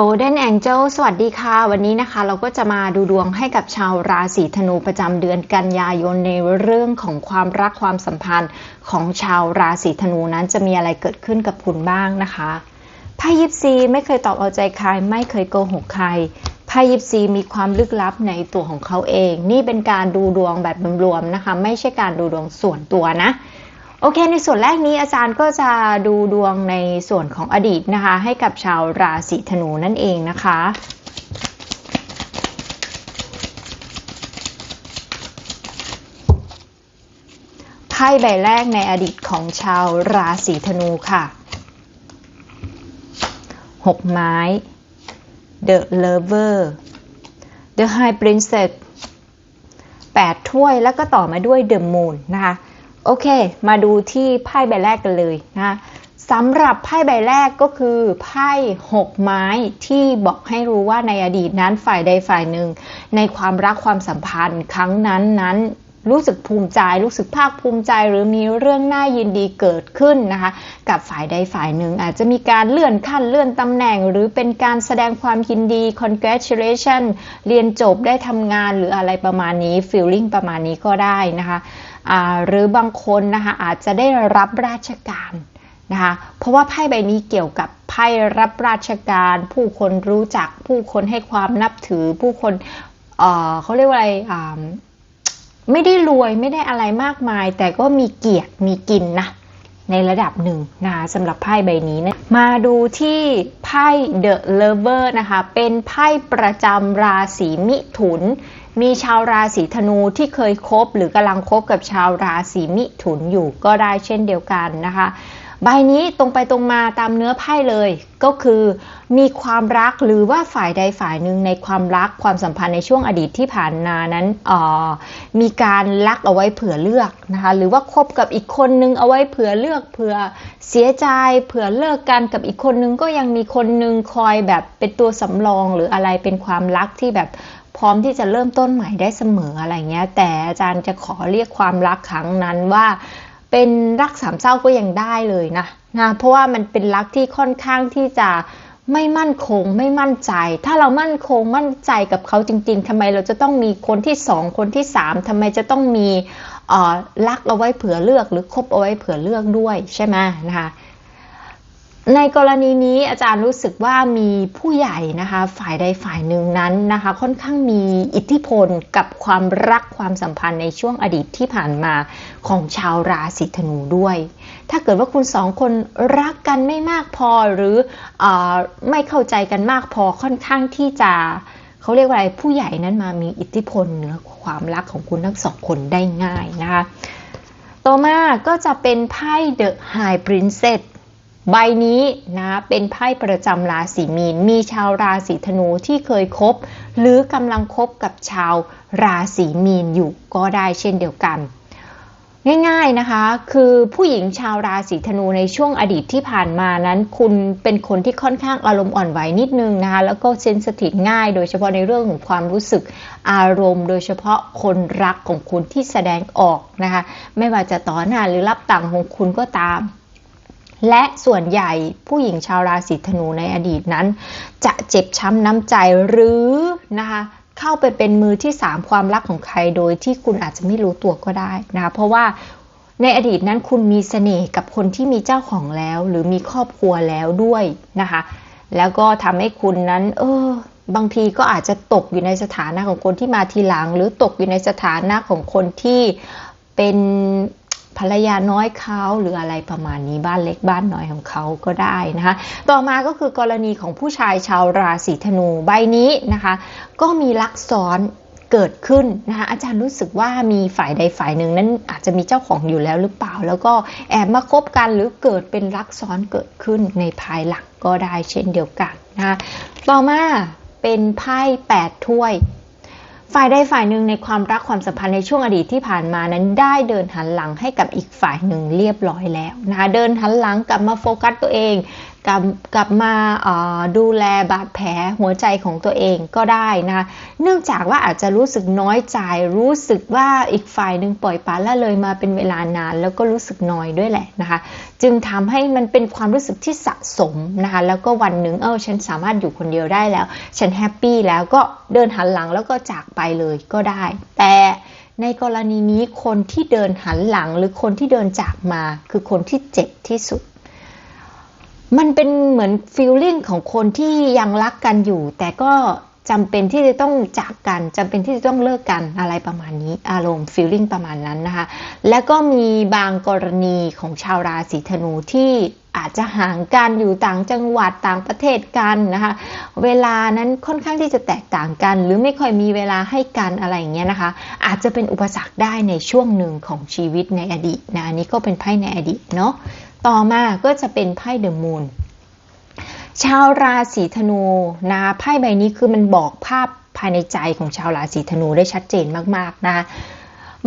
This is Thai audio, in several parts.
Golden Angel สวัสดีค่ะ วันนี้นะคะเราก็จะมาดูดวงให้กับชาวราศีธนูประจำเดือนกันยายนในเรื่องของความรักความสัมพันธ์ของชาวราศีธนูนั้นจะมีอะไรเกิดขึ้นกับคุณบ้างนะคะไพ่ยิปซีไม่เคยตอบเอาใจใคร ไม่เคยโกหกใครไพ่ยิปซีมีความลึกลับในตัวของเขาเอง นี่เป็นการดูดวงแบบรวมๆนะคะ ไม่ใช่การดูดวงส่วนตัวนะ โอเค ในส่วนแรกนี้อาจารย์ก็จะดูดวงในส่วนของอดีตนะคะ ให้กับชาวราศีธนูนั่นเองนะคะไพ่ใบแรกในอดีตของชาวราศีธนูค่ะหกไม้ The Lover The High Princess แปดถ้วยแล้วก็ต่อมาด้วย The Moon นะคะ โอเค มาดูที่ไพ่ใบแรกกันเลยนะสำหรับไพ่ใบแรกก็คือไพ่หกไม้ที่บอกให้รู้ว่าในอดีตนั้นฝ่ายใดฝ่ายหนึ่ง ในความรักความสัมพันธ์ ครั้งนั้นนั้นรู้สึกภูมิใจ รู้สึกภาคภูมิใจ หรือมีเรื่องน่ายินดีเกิดขึ้นนะคะ กับฝ่ายใดฝ่ายหนึ่ง อาจจะมีการเลื่อนขั้นเลื่อนตำแหน่ง หรือเป็นการแสดงความยินดี congratulation เรียนจบได้ทำงานหรืออะไรประมาณนี้ feeling ประมาณนี้ก็ได้นะคะ หรือบางคนนะคะอาจจะได้รับราชการนะคะเพราะว่าไพ่ใบนี้เกี่ยวกับไพ่รับราชการ ผู้คนรู้จักผู้คนให้ความนับถือผู้คนเเขาเรียกว่าอะไรไม่ได้รวยไม่ได้อะไรมากมาย แต่ก็มีเกียรติมีกินนะในระดับหนึ่งนะคะสำหรับไพ่ใบนี้นะมาดูที่ไพ่ The Lover นะคะเป็นไพ่ประจำราศีมิถุน มีชาวราศีธนูที่เคยคบหรือกำลังคบกับชาวราศีมิถุนอยู่ก็ได้เช่นเดียวกันนะคะ ใบนี้ตรงไปตรงมาตามเนื้อไพ่เลย ก็คือมีความรักหรือว่าฝ่ายใดฝ่ายหนึ่งในความรักความสัมพันธ์ในช่วงอดีตที่ผ่านมานั้นออมีการรักเอาไว้เผื่อเลือกนะคะหรือว่าคบกับอีกคนนึงเอาไว้เผื่อเลือกเผื่อเสียใจเผื่อเลิกกันกับอีกคนนึงก็ยังมีคนนึงคอยแบบเป็นตัวสำรองหรืออะไรเป็นความรักที่แบบ พร้อมที่จะเริ่มต้นใหม่ได้เสมออะไรเงี้ย แต่อาจารย์จะขอเรียกความรักครั้งนั้นว่า เป็นรักสามเศร้าก็ยังได้เลยนะนะเพราะว่ามันเป็นรักที่ค่อนข้างที่จะไม่มั่นคงไม่มั่นใจ ถ้าเรามั่นคงมั่นใจกับเขาจริง ๆทำไมเราจะต้องมีคนที่สองคนที่สามทำไมจะต้องมีรักเอาไว้เผื่อเลือก หรือคบเอาไว้เผื่อเลือกด้วยใช่ไหมนะคะ ในกรณีนี้อาจารย์รู้สึกว่ามีผู้ใหญ่นะคะ ฝ่ายใดฝ่ายหนึ่งนั้นนะคะ ค่อนข้างมีอิทธิพลกับความรักความสัมพันธ์ในช่วงอดีตที่ผ่านมาของชาวราศีธนูด้วย ถ้าเกิดว่าคุณสองคนรักกันไม่มากพอหรืออไม่เข้าใจกันมากพอค่อนข้างที่จะเขาเรียกว่าอะไรผู้ใหญ่นั้นมามีอิทธิพลเหนือความรักของคุณทั้งสองคนได้ง่ายนะคะต่อมาก็จะเป็นไพ่ The High Princess ใบนี้นะเป็นไพ่ประจำราศีมีน มีชาวราศีธนูที่เคยคบ หรือกำลังคบกับชาวราศีมีนอยู่ก็ได้เช่นเดียวกัน ง่ายๆนะคะ คือผู้หญิงชาวราศีธนูในช่วงอดีตที่ผ่านมานั้น คุณเป็นคนที่ค่อนข้างอารมณ์อ่อนไหวนิดนึงนะคะแล้วก็เซนสทีฟง่าย โดยเฉพาะในเรื่องของความรู้สึกอารมณ์ โดยเฉพาะคนรักของคุณที่แสดงออกนะคะไม่ว่าจะต่อหน้าหรือรับต่างของคุณก็ตาม และส่วนใหญ่ผู้หญิงชาวราศีธนูในอดีตนั้น จะเจ็บช้ำน้ำใจหรือนะคะเข้าไปเป็นมือที่สามความรักของใครโดยที่คุณอาจจะไม่รู้ตัวก็ได้นะคะเพราะว่าในอดีตนั้นคุณมีเสน่ห์กับคนที่มีเจ้าของแล้ว หรือมีครอบครัวแล้วด้วยนะคะแล้วก็ทำให้คุณนั้น เออบางทีก็อาจจะตกอยู่ในสถานะของคนที่มาทีหลัง หรือตกอยู่ในสถานะของคนที่เป็น ภรรยาน้อยเขาหรืออะไรประมาณนี้บ้านเล็กบ้านน้อยของเขาก็ได้นะคะ ต่อมาก็คือกรณีของผู้ชายชาวราศีธนูใบนี้นะคะ ก็มีลักซ้อนเกิดขึ้นนะคะอาจารย์รู้สึกว่ามีฝ่ายใดฝ่ายหนึ่งนั้นอาจจะมีเจ้าของอยู่แล้วหรือเปล่า แล้วก็แอบมาคบกันหรือเกิดเป็นรักซ้อนเกิดขึ้นในภายหลังก็ได้เช่นเดียวกันนะคะต่อมาเป็นไพ่8ถ้วย ฝ่ายใดฝ่ายหนึ่งในความรักความสัมพันธ์ในช่วงอดีตที่ผ่านมานั้นได้เดินหันหลังให้กับอีกฝ่ายหนึ่งเรียบร้อยแล้วนะคะเดินหันหลังกลับมาโฟกัสตัวเอง กลับกลับมาดูแลบาดแผลหัวใจของตัวเองก็ได้นะคะเนื่องจากว่าอาจจะรู้สึกน้อยใจรู้สึกว่าอีกฝ่ายหนึ่งปล่อยปละละเลยมาเป็นเวลานาน แล้วก็รู้สึกน้อยด้วยแหละนะคะ จึงทำให้มันเป็นความรู้สึกที่สะสมนะคะแล้วก็วันหนึ่งเออฉันสามารถอยู่คนเดียวได้แล้ว ฉันแฮปปี้แล้วก็เดินหันหลังแล้วก็จากไปเลยก็ได้ แต่ในกรณีนี้คนที่เดินหันหลังหรือคนที่เดินจากมาคือคนที่เจ็บที่สุด มันเป็นเหมือนฟีลลิ่งของคนที่ยังรักกันอยู่ แต่ก็จำเป็นที่จะต้องจากกันจำเป็นที่จะต้องเลิกกันอะไรประมาณนี้ อารมณ์ฟีลลิ่งประมาณนั้นนะคะ แล้วก็มีบางกรณีของชาวราศีธนูที่อาจจะห่างกันอยู่ต่างจังหวัดต่างประเทศกันนะคะ เวลานั้นค่อนข้างที่จะแตกต่างกัน หรือไม่ค่อยมีเวลาให้กันอะไรอย่างเงี้ยนะคะ อาจจะเป็นอุปสรรคได้ในช่วงหนึ่งของชีวิตในอดีตนะอันนี้ก็เป็นไพ่ในอดีตเนาะ ต่อมาก็จะเป็นไพ่เดอะมูนชาวราศีธนูนะไพ่ใบนี้คือมันบอกภาพภายในใจของชาวราศีธนูได้ชัดเจนมากๆนะ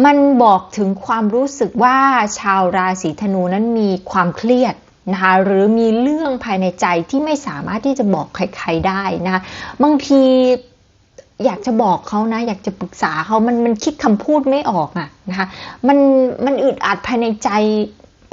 มันบอกถึงความรู้สึกว่าชาวราศีธนูนั้นมีความเครียดนะคะหรือมีเรื่องภายในใจที่ไม่สามารถที่จะบอกใครๆได้นะคะบางทีอยากจะบอกเขานะ อยากจะปรึกษาเขามันมันคิดคำพูดไม่ออกอะนะคะมันมันอึดอัดภายในใจ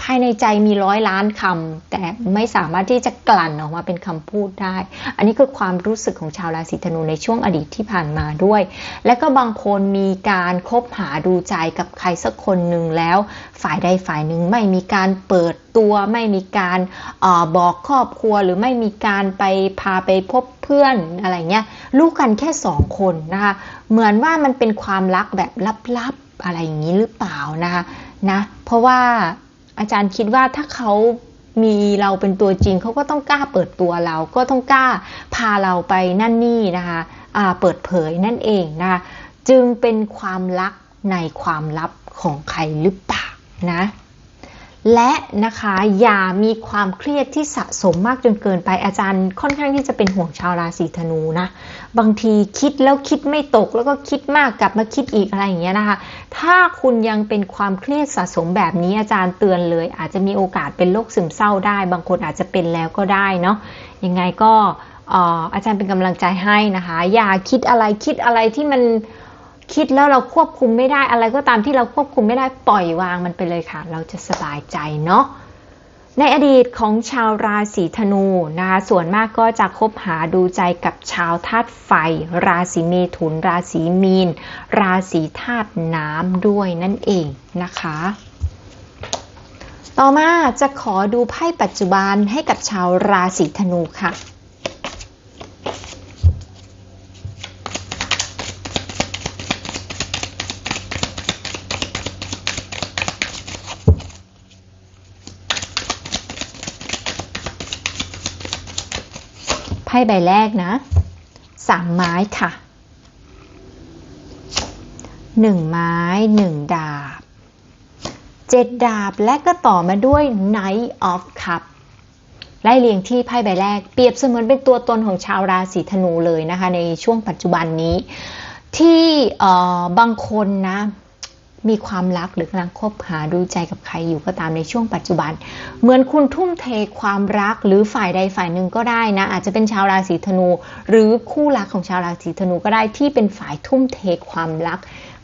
ภายในใจมีร้อยล้านคำแต่ไม่สามารถที่จะกลั่นออกมาเป็นคำพูดได้ อันนี้คือความรู้สึกของชาวราศีธนูในช่วงอดีตที่ผ่านมาด้วย และก็บางคนมีการคบหาดูใจกับใครสักคนหนึ่งแล้ว ฝ่ายใดฝ่ายหนึ่งไม่มีการเปิดตัว ไม่มีการออบอกครอบครัวหรือไม่มีการไปพาไปพบเพื่อนอะไรเงี้ยรู้กันแค่สองคนนะคะเหมือนว่ามันเป็นความรักแบบลับๆอะไรอย่างนี้หรือเปล่านะคะนะเพราะว่า อาจารย์คิดว่าถ้าเขามีเราเป็นตัวจริงเขาก็ต้องกล้าเปิดตัวเรา ก็ต้องกล้าพาเราไปนั่นนี่นะคะเปิดเผยนั่นเองนะคะจึงเป็นความลักในความลับของใครหรือเปล่านะ และนะคะอย่ามีความเครียดที่สะสมมากจนเกินไปอาจารย์ ค่อนข้างที่จะเป็นห่วงชาวราศีธนูนะบางทีคิดแล้วคิดไม่ตก แล้วก็คิดมากกลับมาคิดอีกอะไรอย่างเงี้ยนะคะ ถ้าคุณยังเป็นความเครียดสะสมแบบนี้อาจารย์เตือนเลย อาจจะมีโอกาสเป็นโรคซึมเศร้าได้ บางคนอาจจะเป็นแล้วก็ได้เนาะยังไงก็อาจารย์เป็นกำลังใจให้นะคะ อย่าคิดอะไรคิดอะไรที่มัน คิดแล้วเราควบคุมไม่ได้อะไรก็ตามที่เราควบคุมไม่ได้ปล่อยวางมันไปเลยค่ะ เราจะสบายใจเนาะในอดีตของชาวราศีธนูนะคะส่วนมากก็จะคบหาดูใจกับชาวธาตุไฟ ราศีเมถุน ราศีมีน ราศีธาตุน้ำด้วยนั่นเองนะคะ ต่อมาจะขอดูไพ่ปัจจุบันให้กับชาวราศีธนูค่ะ พ่ใบแรกนะสามไม้ค่ะหนึ่งไม้หนึ่งดาบเจ็ดดาบและก็ต่อมาด้วย Knight of Cup ไล่เรียงที่ไพ่ใบแรกเปรียบเสมือนเป็นตัวตนของชาวราศีธนูเลยนะคะ ในช่วงปัจจุบันนี้ ที่บางคนนะ มีความรักหรือกำลังคบหาดูใจกับใครอยู่ก็ตามในช่วงปัจจุบัน เหมือนคุณทุ่มเทความรักหรือฝ่ายใดฝ่ายหนึ่งก็ได้นะ อาจจะเป็นชาวราศีธนู หรือคู่รักของชาวราศีธนูก็ได้ที่เป็นฝ่ายทุ่มเทความรัก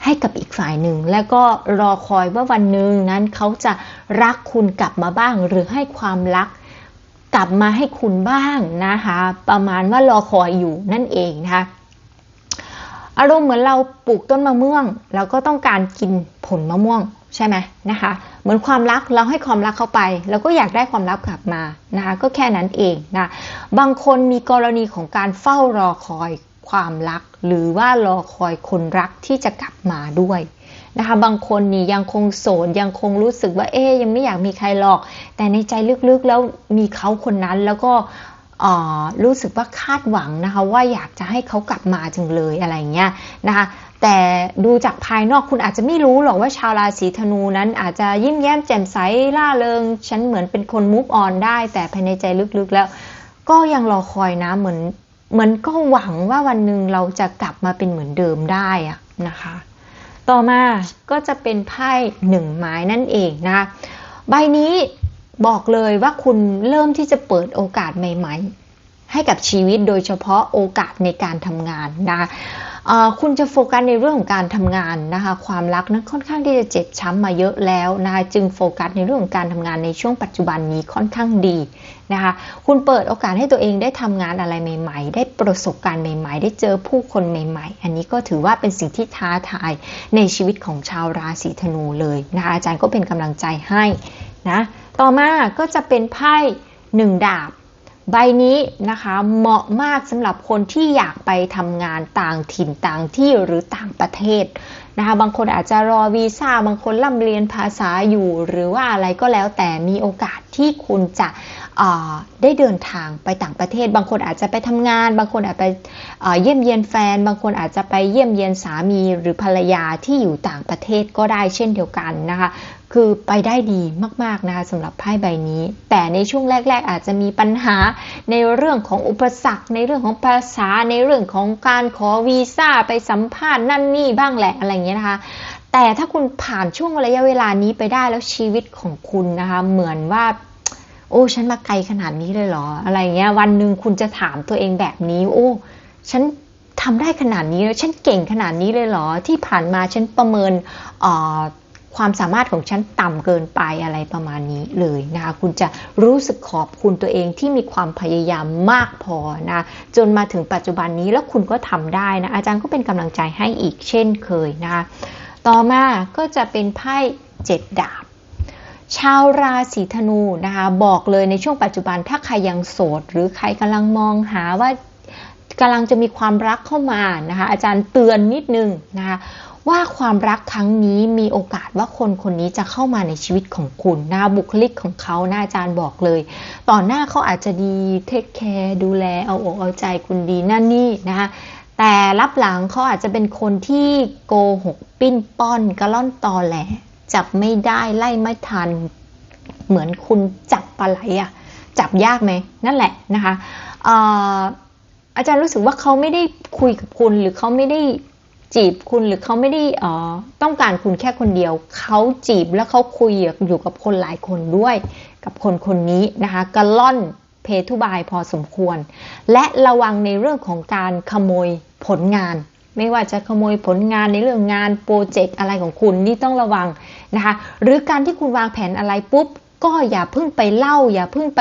ให้กับอีกฝ่ายหนึ่ง แล้วก็รอคอยว่าวันหนึ่งนั้นเขาจะรักคุณกลับมาบ้าง หรือให้ความรักกลับมาให้คุณบ้างนะคะ ประมาณว่ารอคอยอยู่นั่นเองนะคะ อารมณ์เหมือนเราปลูกต้นมะม่วง เราก็ต้องการกินผลมะม่วงใช่ไหมนะคะ เหมือนความรักเราให้ความรักเข้าไปเราก็อยากได้ความรักกลับมานะคะก็แค่นั้นเองนะบางคนมีกรณีของการเฝ้ารอคอยความรัก หรือว่ารอคอยคนรักที่จะกลับมาด้วยนะคะบางคนนี่ยังคงโสดยังคงรู้สึกว่าเอ๊ยยังไม่อยากมีใครหรอก แต่ในใจลึกๆแล้วมีเขาคนนั้นแล้วก็ รู้สึกว่าคาดหวังนะคะว่าอยากจะให้เขากลับมาจังเลยอะไรเงี้ยนะคะแต่ดูจากภายนอกคุณอาจจะไม่รู้หรอกว่าชาวราศีธนูนั้นอาจจะยิ้มแย้มแจ่มใสล่าเริง ฉันเหมือนเป็นคนมูฟออนได้ แต่ภายในใจลึกๆแล้ว ก็ยังรอคอยนะเหมือนเหมือนก็หวังว่าวันหนึ่งเราจะกลับมาเป็นเหมือนเดิมได้อะนะคะ ต่อมาก็จะเป็นไพ่หนึ่งไม้นั่นเองนะคะใบนี้ บอกเลยว่าคุณเริ่มที่จะเปิดโอกาสใหม่ ๆ ให้กับชีวิตโดยเฉพาะโอกาสในการทำงานนะคะคุณจะโฟกัสในเรื่องของการทำงานนะคะความรักนั้นค่อนข้างที่จะเจ็บช้ำมาเยอะแล้วนะคะจึงโฟกัสในเรื่องของการทำงานในช่วงปัจจุบันนี้ค่อนข้างดีนะคะคุณเปิดโอกาสให้ตัวเองได้ทำงานอะไรใหม่ ๆ ได้ประสบการณ์ใหม่ ๆ ได้เจอผู้คนใหม่ ๆ อันนี้ก็ถือว่าเป็นสิ่งที่ท้าทายในชีวิตของชาวราศีธนูเลยนะคะอาจารย์ก็เป็นกำลังใจให้นะ ต่อมาก็จะเป็นไพ่หนึ่งดาบ ใบนี้นะคะเหมาะมากสำหรับคนที่อยากไปทำงานต่างถิ่นต่างที่หรือต่างประเทศนะคะบางคนอาจจะรอวีซ่าบางคนร่ำเรียนภาษาอยู่ หรือว่าอะไรก็แล้วแต่มีโอกาสที่คุณจะได้เดินทางไปต่างประเทศ บางคนอาจจะไปทำงาน บางคนอาจไปเยี่ยมเยียนแฟน บางคนอาจจะไปเยี่ยมเยียนสามีหรือภรรยาที่อยู่ต่างประเทศก็ได้เช่นเดียวกันนะคะ คือไปได้ดีมากๆนะคะสำหรับไพ่ใบนี้ แต่ในช่วงแรก ๆ อาจจะมีปัญหาในเรื่องของอุปสรรค ในเรื่องของภาษาในเรื่องของการขอวีซ่าไปสัมภาษณ์นั่นนี่บ้างแหละอะไรอย่างเงี้ยนะคะ แต่ถ้าคุณผ่านช่วงระยะเวลานี้ไปได้แล้วชีวิตของคุณนะคะ เหมือนว่าโอ้ฉันมาไกลขนาดนี้เลยเหรอ อะไรเงี้ย วันหนึ่งคุณจะถามตัวเองแบบนี้ โอ้ฉันทำได้ขนาดนี้แล้วฉันเก่งขนาดนี้เลยเหรอ ที่ผ่านมาฉันประเมินเอ่อ ความสามารถของฉันต่ำเกินไปอะไรประมาณนี้เลยนะคะคุณจะรู้สึกขอบคุณตัวเองที่มีความพยายามมากพอนะจนมาถึงปัจจุบันนี้แล้วคุณก็ทำได้นะอาจารย์ก็เป็นกำลังใจให้อีกเช่นเคยนะคะต่อมาก็จะเป็นไพ่เจ็ดดาบชาวราศีธนูนะคะบอกเลยในช่วงปัจจุบันถ้าใครยังโสด หรือใครกำลังมองหาว่ากำลังจะมีความรักเข้ามานะคะอาจารย์เตือนนิดนึงนะคะ ว่าความรักครั้งนี้มีโอกาสว่าคนคนนี้จะเข้ามาในชีวิตของคุณนะบุคลิกของเขาหนะอาจารย์บอกเลย ต่อหน้าเขาอาจจะดีเทคแคร์ดูแลเอาอกเอาใจคุณดีนั่นนี่นะคะแต่รับหลังเขาอาจจะเป็นคนที่โกหกปิ้นป้อนกระล่อนตอแหลจับไม่ได้ไล่ไม่ทัน เหมือนคุณจับปลาไหลอะจับยากไหมนั่นแหละนะคะอาจารย์รู้สึกว่าเขาไม่ได้คุยกับคุณหรือเขาไม่ได้ จีบคุณหรือเขาไม่ได้ออต้องการคุณแค่คนเดียว เขาจีบแล้วเขาคุยอยู่กับคนหลายคนด้วย กับคนคนนี้นะคะกระล่อนเพทุบายพอสมควร และระวังในเรื่องของการขโมยผลงาน ไม่ว่าจะขโมยผลงานในเรื่องงานโปรเจกต์อะไรของคุณนี่ต้องระวังนะคะหรือการที่คุณวางแผนอะไรปุ๊บก็อย่าเพิ่งไปเล่า อย่าเพิ่งไป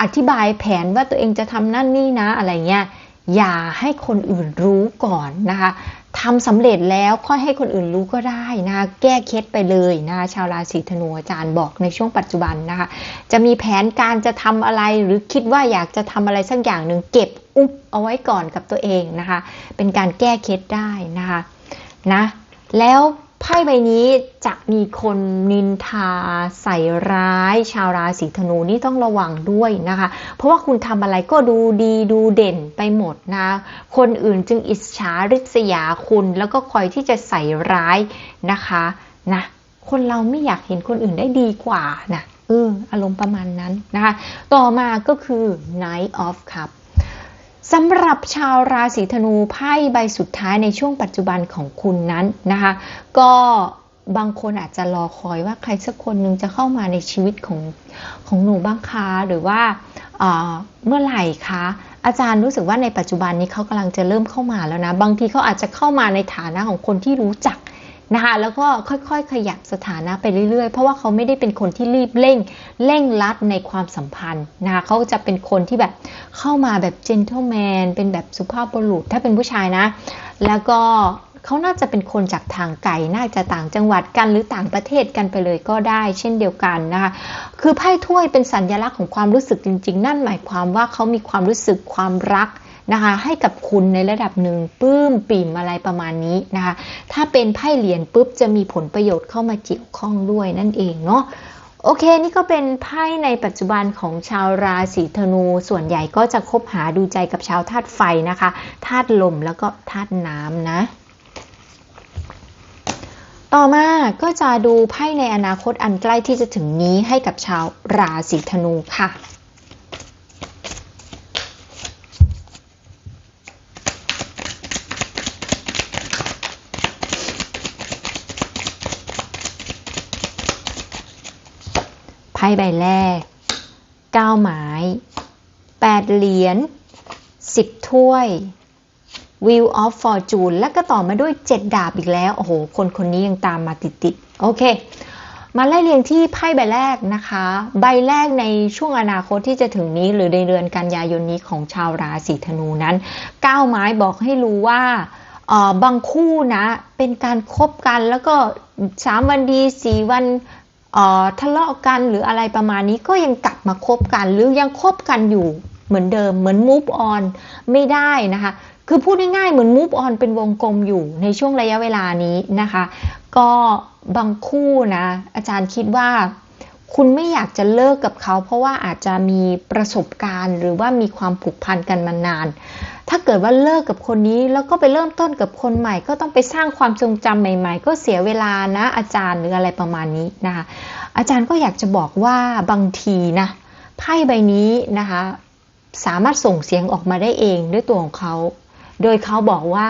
อธิบายแผนว่าตัวเองจะทำนั่นนี่นะอะไรเงี้ยอย่าให้คนอื่นรู้ก่อนนะคะ ทำสำเร็จแล้วค่อยให้คนอื่นรู้ก็ได้นะแก้เคล็ดไปเลยนะคะชาวราศีธนูอาจารย์บอกในช่วงปัจจุบันนะคะจะมีแผนการจะทำอะไรหรือคิดว่าอยากจะทำอะไรสักอย่างหนึ่งเก็บอุบเอาไว้ก่อนกับตัวเองนะคะ เป็นการแก้เคล็ดได้นะคะนะแล้ว ไพ่ใบนี้จะมีคนนินทาใส่ร้าย ชาวราศีธนูนี่ต้องระวังด้วยนะคะ เพราะว่าคุณทำอะไรก็ดูดีดูเด่นไปหมดนะ คนอื่นจึงอิจฉาริษยาคุณแล้วก็คอยที่จะใส่ร้ายนะคะนะคนเราไม่อยากเห็นคนอื่นได้ดีกว่านะเอออารมณ์ประมาณนั้นนะคะ ต่อมาก็คือ Knight of Cup สำหรับชาวราศีธนูไพ่ใบสุดท้ายในช่วงปัจจุบันของคุณนั้นนะคะ ก็บางคนอาจจะรอคอยว่าใครสักคนหนึ่งจะเข้ามาในชีวิตของของหนูบ้างคะหรือว่าเเมื่อไหร่คะอาจารย์รู้สึกว่าในปัจจุบันนี้เขากำลังจะเริ่มเข้ามาแล้วนะ บางทีเขาอาจจะเข้ามาในฐานะของคนที่รู้จัก นะคะแล้วก็ค่อยๆ ขยับสถานะไปเรื่อยๆ เพราะว่าเขาไม่ได้เป็นคนที่รีบเร่งเร่งรัดในความสัมพันธ์นะคะเขาจะเป็นคนที่แบบเข้ามาแบบเจนเทลแมนเป็นแบบสุภาพบุรุษถ้าเป็นผู้ชายนะ แล้วก็เขาน่าจะเป็นคนจากทางไกล น่าจะต่างจังหวัดกันหรือต่างประเทศกันไปเลยก็ได้ เช่นเดียวกันนะคะ คือไพ่ถ้วยเป็นสัญลักษณ์ของความรู้สึกจริง ๆ นั่นหมายความว่าเขามีความรู้สึกความรัก นะคะ ให้กับคุณในระดับหนึ่งปื้มปิ่มอะไรประมาณนี้นะคะ ถ้าเป็นไพ่เหรียญปุ๊บจะมีผลประโยชน์เข้ามาเกี่ยวข้องด้วยนั่นเองเนาะโอเค นี่ก็เป็นไพ่ในปัจจุบันของชาวราศีธนู ส่วนใหญ่ก็จะคบหาดูใจกับชาวธาตุไฟนะคะ ธาตุลมแล้วก็ธาตุน้ำนะ ต่อมาก็จะดูไพ่ในอนาคตอันใกล้ที่จะถึงนี้ให้กับชาวราศีธนูค่ะไพ่ พ่ใบ แรก 9 ไม้ 8 เหรียญ 10 ถ้วย Wheel of Fortune แล้วก็ต่อมาด้วย 7 ดาบอีกแล้ว โอ้โห คนคนนี้ยังตามมาติดๆ โอเค มาไล่เรียงที่ไพ่ใบแรกนะคะ ใบแรกในช่วงอนาคตที่จะถึงนี้หรือในเดือนกันยายนนี้ของชาวราศีธนูนั้น 9 ไม้บอกให้รู้ว่าบางคู่นะ เป็นการคบกันแล้วก็ 3 วันดี 4 วัน ทะเลาะกันหรืออะไรประมาณนี้ก็ยังกลับมาคบกันหรือยังคบกันอยู่เหมือนเดิมเหมือน move on ไม่ได้นะคะ คือพูดง่ายๆเหมือน move on เป็นวงกลมอยู่ในช่วงระยะเวลานี้นะคะ ก็บางคู่นะอาจารย์คิดว่าคุณไม่อยากจะเลิกกับเขา เพราะว่าอาจจะมีประสบการณ์ หรือว่ามีความผูกพันกันมานาน ถ้าเกิดว่าเลิกกับคนนี้แล้วก็ไปเริ่มต้นกับคนใหม่ ก็ต้องไปสร้างความทรงจำใหม่ ๆ ก็เสียเวลานะอาจารย์หรืออะไรประมาณนี้นะคะ อาจารย์ก็อยากจะบอกว่าบางทีนะไพ่ใบนี้นะคะ สามารถส่งเสียงออกมาได้เองด้วยตัวของเขา โดยเขาบอกว่า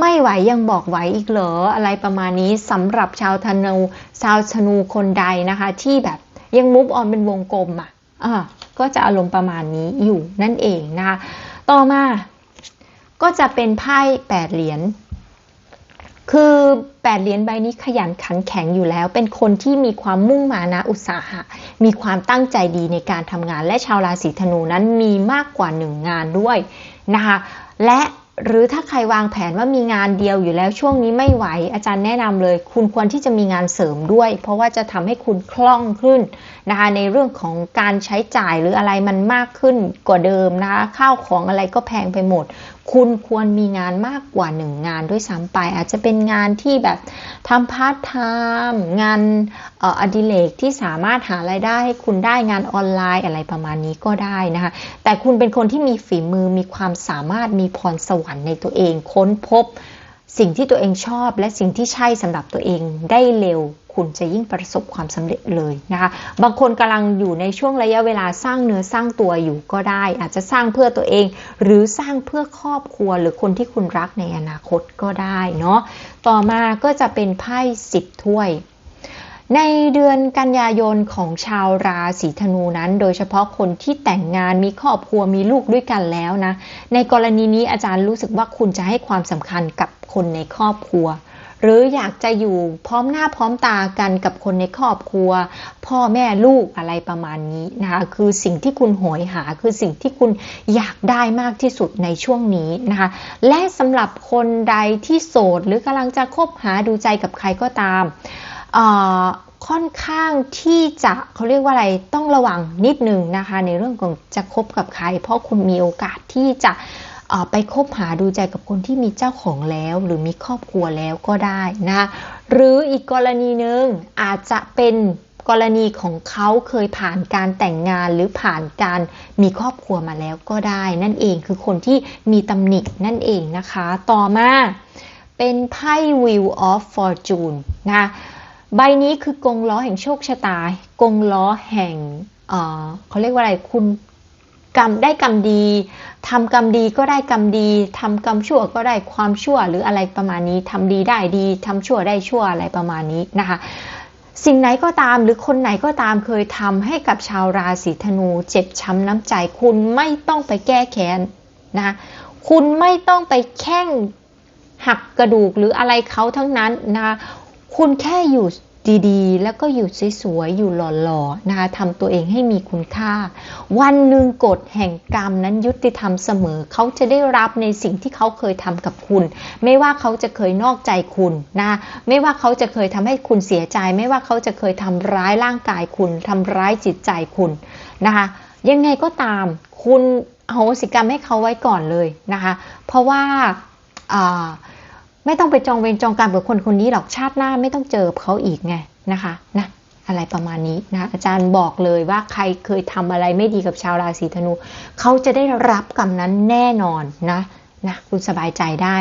ไม่ไหวยังบอกไหวอีกเหรออะไรประมาณนี้สำหรับชาวธนูชาวธนูคนใดนะคะ ที่แบบยังมุฟออนเป็นวงกลมอะอะก็จะอารมณ์ประมาณนี้อยู่นั่นเองนะคะ ต่อมาก็จะเป็นไพ่แปดเหรียญ คือแปดเหรียญใบนี้ขยันขันแข็งอยู่แล้ว เป็นคนที่มีความมุ่งมานะอุตสาหะ มีความตั้งใจดีในการทำงาน และชาวราศีธนูนั้นมีมากกว่าหนึ่งงานด้วยนะคะ และ หรือถ้าใครวางแผนว่ามีงานเดียวอยู่แล้วช่วงนี้ไม่ไหว อาจารย์แนะนำเลย คุณควรที่จะมีงานเสริมด้วย เพราะว่าจะทำให้คุณคล่องขึ้นนะคะในเรื่องของการใช้จ่ายหรืออะไรมันมากขึ้นกว่าเดิมนะคะข้าวของอะไรก็แพงไปหมด คุณควรมีงานมากกว่าหนึ่งงานด้วยซ้ำไป อาจจะเป็นงานที่แบบทำพาร์ทไทม์งานเอ่ออดิเรกที่สามารถหารายได้ให้คุณได้งานออนไลน์อะไรประมาณนี้ก็ได้นะคะ แต่คุณเป็นคนที่มีฝีมือมีความสามารถมีพรสวรรค์ในตัวเอง ค้นพบ สิ่งที่ตัวเองชอบและสิ่งที่ใช่สำหรับตัวเองได้เร็ว คุณจะยิ่งประสบความสำเร็จเลยนะคะ บางคนกำลังอยู่ในช่วงระยะเวลาสร้างเนื้อสร้างตัวอยู่ก็ได้ อาจจะสร้างเพื่อตัวเอง หรือสร้างเพื่อครอบครัวหรือคนที่คุณรักในอนาคตก็ได้เนาะต่อมาก็จะเป็นไพ่สิบถ้วย ในเดือนกันยายนของชาวราศีธนูนั้น โดยเฉพาะคนที่แต่งงานมีครอบครัวมีลูกด้วยกันแล้วนะ ในกรณีนี้อาจารย์รู้สึกว่าคุณจะให้ความสำคัญกับคนในครอบครัว หรืออยากจะอยู่พร้อมหน้าพร้อมตากันกับคนในครอบครัว พ่อแม่ลูกอะไรประมาณนี้นะคะคือสิ่งที่คุณโหยหาคือสิ่งที่คุณอยากได้มากที่สุดในช่วงนี้นะคะและสำหรับคนใดที่โสดหรือกำลังจะคบหาดูใจกับใครก็ตาม ค่อนข้างที่จะเขาเรียกว่าอะไรต้องระวังนิดนึงนะคะ ในเรื่องของจะคบกับใคร เพราะคุณมีโอกาสที่จะไปคบหาดูใจกับคนที่มีเจ้าของแล้ว หรือมีครอบครัวแล้วก็ได้นะหรืออีกกรณีหนึ่งอาจจะเป็นกรณีของเขาเคยผ่านการแต่งงานหรือผ่านการมีครอบครัวมาแล้วก็ได้ นั่นเองคือคนที่มีตำหนินั่นเองนะคะ ต่อมาเป็นไพ่ Wheel of Fortune นะ ใบนี้คือกงล้อแห่งโชคชะตา กงล้อแห่งเออเขาเรียกว่าอะไรคุณกรรมได้กรรมดีทำกรรมดีก็ได้กรรมดีทำกรรมชั่วก็ได้ความชั่วหรืออะไรประมาณนี้ทำดีได้ดีทำชั่วได้ชั่วอะไรประมาณนี้นะคะ สิ่งไหนก็ตามหรือคนไหนก็ตามเคยทำให้กับชาวราศีธนูเจ็บช้ำน้ำใจ คุณไม่ต้องไปแก้แค้นนะคะคุณไม่ต้องไปแข่งหักกระดูกหรืออะไรเขาทั้งนั้นนะคะ คุณแค่อยู่ดีๆ แล้วก็อยู่สวยๆ อยู่หล่อๆ นะคะทำตัวเองให้มีคุณค่า วันหนึ่งกฎแห่งกรรมนั้นยุติธรรมเสมอ เขาจะได้รับในสิ่งที่เขาเคยทำกับคุณ ไม่ว่าเขาจะเคยนอกใจคุณนะ ไม่ว่าเขาจะเคยทำให้คุณเสียใจ ไม่ว่าเขาจะเคยทำร้ายร่างกายคุณ ทำร้ายจิตใจคุณนะคะ ยังไงก็ตาม คุณอโหสิกรรมให้เขาไว้ก่อนเลยนะคะ เพราะว่าอ่า ไม่ต้องไปจองเวรจองกรรมกับคนคนนี้หรอกชาติหน้าไม่ต้องเจอเขาอีกไงนะคะนะอะไรประมาณนี้นะอาจารย์บอกเลยว่าใครเคยทำอะไรไม่ดีกับชาวราศีธนู เขาจะได้รับกรรมนั้นแน่นอนนะนะคุณสบายใจได้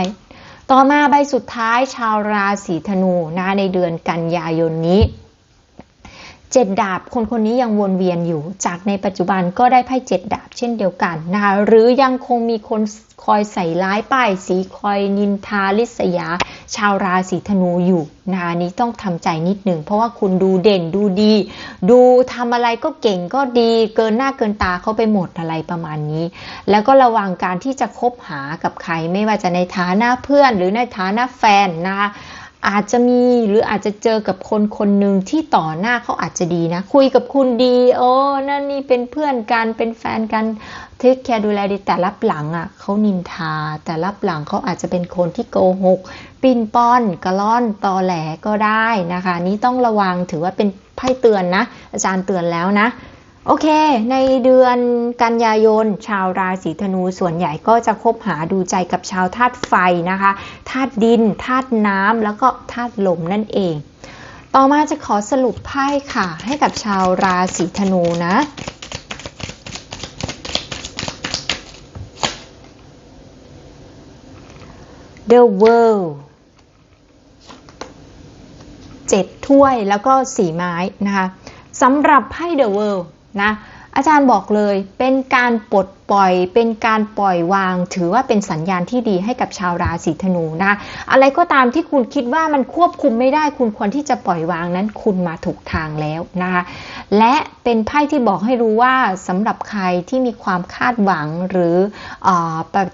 ต่อมาใบสุดท้ายชาวราศีธนูนะในเดือนกันยายนนี้ เจ็ดดาบคนคนนี้ยังวนเวียนอยู่ จากในปัจจุบันก็ได้ไพ่เจ็ดดาบเช่นเดียวกันนะคะหรือยังคงมีคนคอยใส่ร้ายป้ายสีคอยนินทาลิษยา ชาวราศีธนูอยู่นะคะนี้ต้องทำใจนิดหนึ่งเพราะว่าคุณดูเด่นดูดี ดูทำอะไรก็เก่งก็ดีเกินหน้าเกินตาเขาไปหมดอะไรประมาณนี้ แล้วก็ระวังการที่จะคบหากับใครไม่ว่าจะในฐานะเพื่อนหรือในฐานะแฟนนะคะ อาจจะมีหรืออาจจะเจอกับคนคนหนึ่งที่ต่อหน้าเขาอาจจะดีนะ คุยกับคุณดี โอ้นั่นนี่เป็นเพื่อนกันเป็นแฟนกันเทคแคร์ดูแลดีแต่รับหลังอะเขานินทา แต่รับหลังเขาอาจจะเป็นคนที่โกหก ปินป้อนกระล่อนตอแหลก็ได้นะคะ นี่ต้องระวังถือว่าเป็นไพ่เตือนนะ อาจารย์เตือนแล้วนะ โอเค ในเดือนกันยายน ชาวราศีธนูส่วนใหญ่ก็จะคบหาดูใจกับชาวธาตุไฟนะคะธาตุดินธาตุน้ำแล้วก็ธาตุลมนั่นเอง ต่อมาจะขอสรุปไพ่ค่ะ ให้กับชาวราศีธนูนะ The World เจ็ดถ้วยแล้วก็สี่ไม้นะคะสำหรับไพ่ The World นะอาจารย์บอกเลยเป็นการปลดปล่อยเป็นการปล่อยวาง ถือว่าเป็นสัญญาณที่ดีให้กับชาวราศีธนูนะอะไรก็ตามที่คุณคิดว่ามันควบคุมไม่ได้คุณควรที่จะปล่อยวางนั้นคุณมาถูกทางแล้วนะคะและเป็นไพ่ที่บอกให้รู้ว่าสำหรับใครที่มีความคาดหวังหรืออ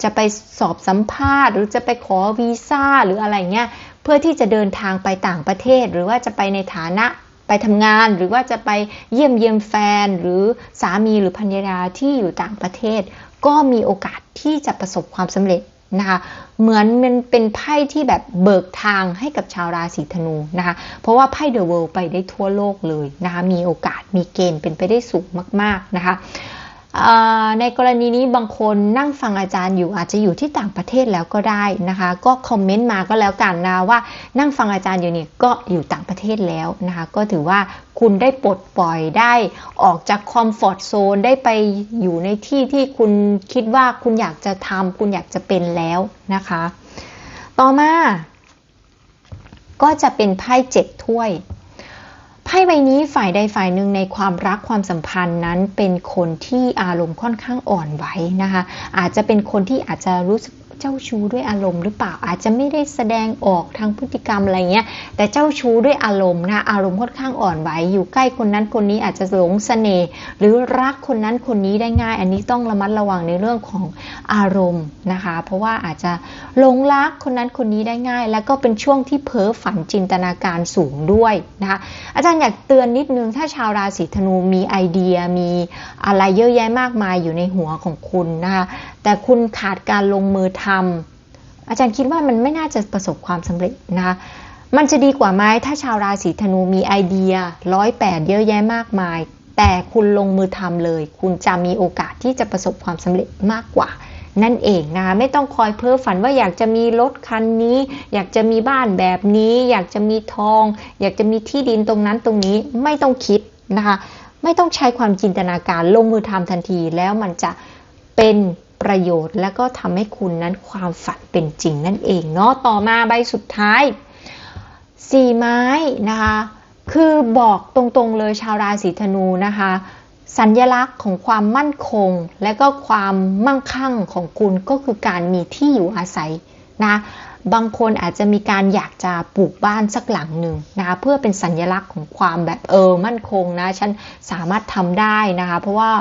จะไปสอบสัมภาษณ์ หรือจะไปขอวีซ่าหรืออะไรเงี้ยเพื่อที่จะเดินทางไปต่างประเทศ หรือว่าจะไปในฐานะ ไปทำงานหรือว่าจะไปเยี่ยมเยียมแฟนหรือสามีหรือภรรยาที่อยู่ต่างประเทศ ก็มีโอกาสที่จะประสบความสำเร็จนะคะเหมือนมันเป็นไพ่ที่แบบเบิกทางให้กับชาวราศีธนูนะคะเพราะว่าไพ่เดอะเวิลด์ไปได้ทั่วโลกเลยนะคะมีโอกาสมีเกณฑ์เป็นไปได้สูงมาก ๆนะคะ ในกรณีนี้บางคนนั่งฟังอาจารย์อยู่อาจจะอยู่ที่ต่างประเทศแล้วก็ได้นะคะ ก็คอมเมนต์มาก็แล้วกันนะว่านั่งฟังอาจารย์อยู่นี่ก็อยู่ต่างประเทศแล้วนะคะ ก็ถือว่าคุณได้ปลดปล่อยได้ออกจากคอมฟอร์ทโซนได้ไปอยู่ในที่ที่คุณคิดว่าคุณอยากจะทำคุณอยากจะเป็นแล้วนะคะ ต่อมา ก็จะเป็นไพ่เจ็ดถ้วย ไพ่ใบนี้ฝ่ายใดฝ่ายหนึ่งในความรักความสัมพันธ์นั้นเป็นคนที่อารมณ์ค่อนข้างอ่อนไหวนะคะ อาจจะเป็นคนที่อาจจะรู้สึก เจ้าชู้ด้วยอารมณ์หรือเปล่าอาจจะไม่ได้แสดงออกทางพฤติกรรมอะไรเงี้ยแต่เจ้าชู้ด้วยอารมณ์นะอารมณ์ค่อนข้างอ่อนไหวอยู่ใกล้คนนั้นคนนี้อาจจะหลงเสน่ห์หรือรักคนนั้นคนนี้ได้ง่าย อันนี้ต้องระมัดระวังในเรื่องของอารมณ์นะคะ เพราะว่าอาจจะหลงรักคนนั้นคนนี้ได้ง่าย แล้วก็เป็นช่วงที่เพ้อฝันจินตนาการสูงด้วยนะคะอาจารย์อยากเตือนนิดนึงถ้าชาวราศีธนูมีไอเดียมีอะไรเยอะแยะมากมายอยู่ในหัวของคุณนะคะแต่คุณขาดการลงมือททำอาจารย์คิดว่ามันไม่น่าจะประสบความสำเร็จนะคะมันจะดีกว่าไหมถ้าชาวราศีธนูมีไอเดียร้อยแปดเยอะแยะมากมาย แต่คุณลงมือทำเลย คุณจะมีโอกาสที่จะประสบความสำเร็จมากกว่า นั่นเองนะคะไม่ต้องคอยเพ้อฝันว่าอยากจะมีรถคันนี้ อยากจะมีบ้านแบบนี้ อยากจะมีทอง อยากจะมีที่ดินตรงนั้นตรงนี้ไม่ต้องคิดนะคะไม่ต้องใช้ความจินตนาการลงมือทำทันทีแล้วมันจะเป็น ประโยชน์ และก็ทำให้คุณนั้นความฝันเป็นจริงนั่นเองเนาะต่อมาใบสุดท้ายสี่ไม้นะคะ คือบอกตรงๆเลยชาวราศีธนูนะคะ สัญญลักษณ์ของความมั่นคง และก็ความมั่งคั่งของคุณก็คือการมีที่อยู่อาศัยนะ บางคนอาจจะมีการอยากจะปลูกบ้านสักหลังหนึ่งนะคะเพื่อเป็นสัญญลักษณ์ของความแบบเออมั่นคงนะฉันสามารถทำได้นะคะเพราะว่า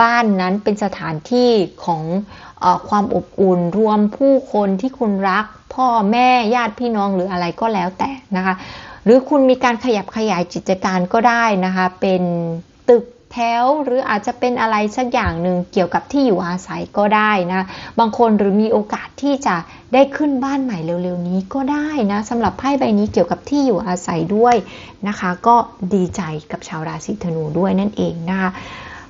บ้านนั้นเป็นสถานที่ของอความอบอุ่นรวมผู้คนที่คุณรัก พ่อแม่ญาติพี่น้องหรืออะไรก็แล้วแต่นะคะ หรือคุณมีการขยับขยายกิจการก็ได้นะคะเป็นตึก แถวหรืออาจจะเป็นอะไรสักอย่างหนึ่งเกี่ยวกับที่อยู่อาศัยก็ได้นะ บางคนหรือมีโอกาสที่จะได้ขึ้นบ้านใหม่เร็วๆนี้ก็ได้นะสำหรับไพ่ใบนี้เกี่ยวกับที่อยู่อาศัยด้วยนะคะ ก็ดีใจกับชาวราศีธนูด้วยนั่นเองนะคะ